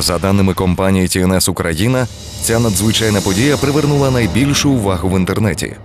За даними компанії TNS Україна, ця надзвичайна подія привернула найбільшу увагу в інтернеті.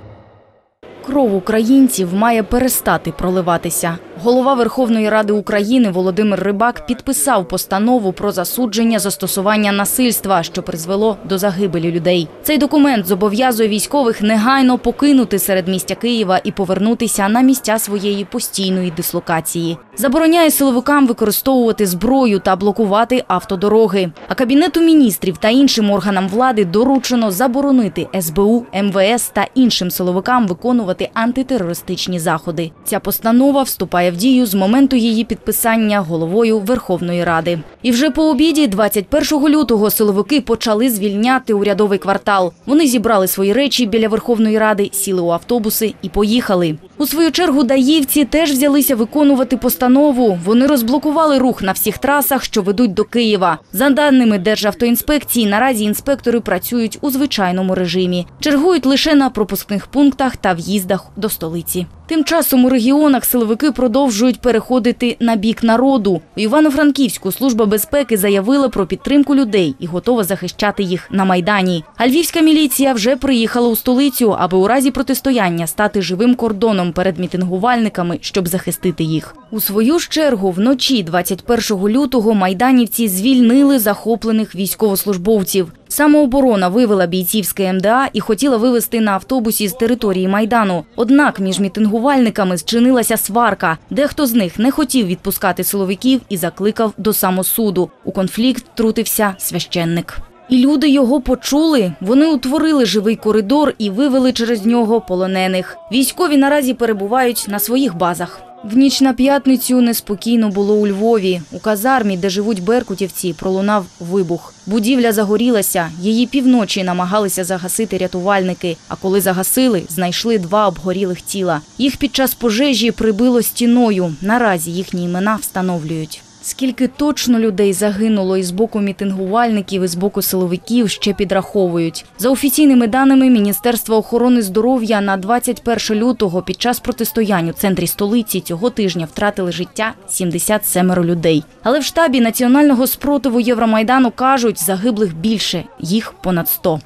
Кров українців має перестати проливатися. Голова Верховної Ради України Володимир Рибак підписав постанову про засудження застосування насильства, що призвело до загибелі людей. Цей документ зобов'язує військових негайно покинути середмістя Києва і повернутися на місця своєї постійної дислокації. Забороняє силовикам використовувати зброю та блокувати автодороги. А кабінету міністрів та іншим органам влади доручено заборонити СБУ, МВС та іншим силовикам виконувати антитерористичні заходи. Ця постанова вступає в дію з моменту її підписання головою Верховної Ради. І вже по обіді, 21 лютого, силовики почали звільняти урядовий квартал. Вони зібрали свої речі біля Верховної Ради, сіли у автобуси і поїхали. У свою чергу даївці теж взялися виконувати постанову. Вони розблокували рух на всіх трасах, що ведуть до Києва. За даними Державтоінспекції, наразі інспектори працюють у звичайному режимі. Чергують лише на пропускних пунктах та в'їздах до столиці. Тим часом у регіонах силовики продовжують переходити на бік народу. У Івано-Франківську служба безпеки заявила про підтримку людей і готова захищати їх на майдані. А львівська міліція вже приїхала у столицю, аби у разі протистояння стати живим кордоном перед мітингувальниками, щоб захистити їх. У свою ж чергу, вночі 21 лютого майданівці звільнили захоплених військовослужбовців. Самооборона вивела бійців з КМДА і хотіла вивезти на автобусі з території Майдану. Однак між мітингувальниками зчинилася сварка. Дехто з них не хотів відпускати силовиків і закликав до самосуду. У конфлікт втрутився священник. І люди його почули. Вони утворили живий коридор і вивели через нього полонених. Військові наразі перебувають на своїх базах. В ніч на п'ятницю неспокійно було у Львові. У казармі, де живуть беркутівці, пролунав вибух. Будівля загорілася. Її півночі намагалися загасити рятувальники. А коли загасили, знайшли два обгорілих тіла. Їх під час пожежі прибило стіною. Наразі їхні імена встановлюють. Скільки точно людей загинуло із боку мітингувальників, і з боку силовиків, ще підраховують. За офіційними даними Міністерства охорони здоров'я на 21 лютого під час протистоянь у центрі столиці цього тижня втратили життя 77 людей. Але в штабі національного спротиву Євромайдану кажуть, загиблих більше, їх понад 100.